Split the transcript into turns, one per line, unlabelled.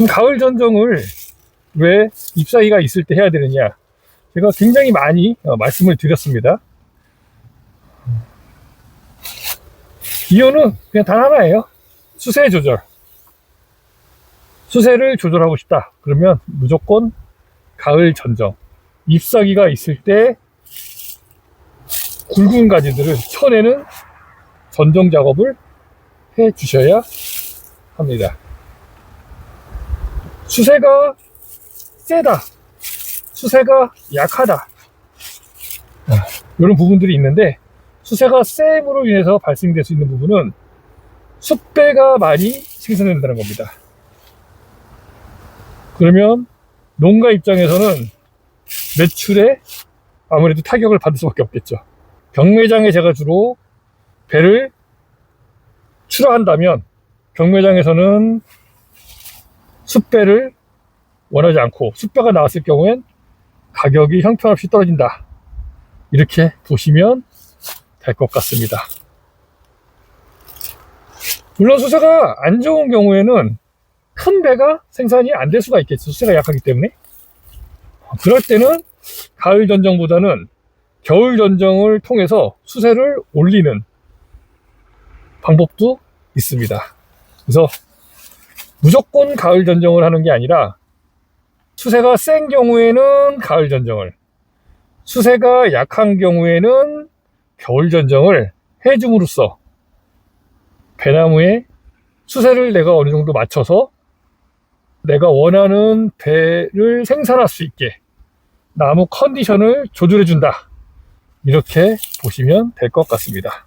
그럼 가을 전정을 왜 잎사귀가 있을 때 해야 되느냐? 제가 굉장히 많이 어, 말씀을 드렸습니다. 이유는 그냥 단 하나예요. 수세 조절. 수세를 조절하고 싶다. 그러면 무조건 가을 전정. 잎사귀가 있을 때 굵은 가지들을 쳐내는 전정 작업을 해 주셔야 합니다. 수세가 세다. 수세가 약하다. 이런 부분들이 있는데 수세가 셈으로 인해서 발생될 수 있는 부분은 숫배가 많이 생산된다는 겁니다. 그러면 농가 입장에서는 매출에 아무래도 타격을 받을 수밖에 없겠죠. 경매장에 제가 주로 배를 출하한다면 경매장에서는 숫배를 원하지 않고 숫배가 나왔을 경우엔 가격이 형편없이 떨어진다. 이렇게 보시면 될 것 같습니다. 물론 수세가 안 좋은 경우에는 큰 배가 생산이 안 될 수가 있겠죠. 수세가 약하기 때문에. 그럴 때는 가을 전정보다는 겨울 전정을 통해서 수세를 올리는 방법도 있습니다. 그래서 무조건 가을 전정을 하는 게 아니라 수세가 센 경우에는 가을 전정을, 수세가 약한 경우에는 겨울 전정을 해줌으로써 배나무에 수세를 내가 어느 정도 맞춰서 내가 원하는 배를 생산할 수 있게 나무 컨디션을 조절해 준다. 이렇게 보시면 될 것 같습니다.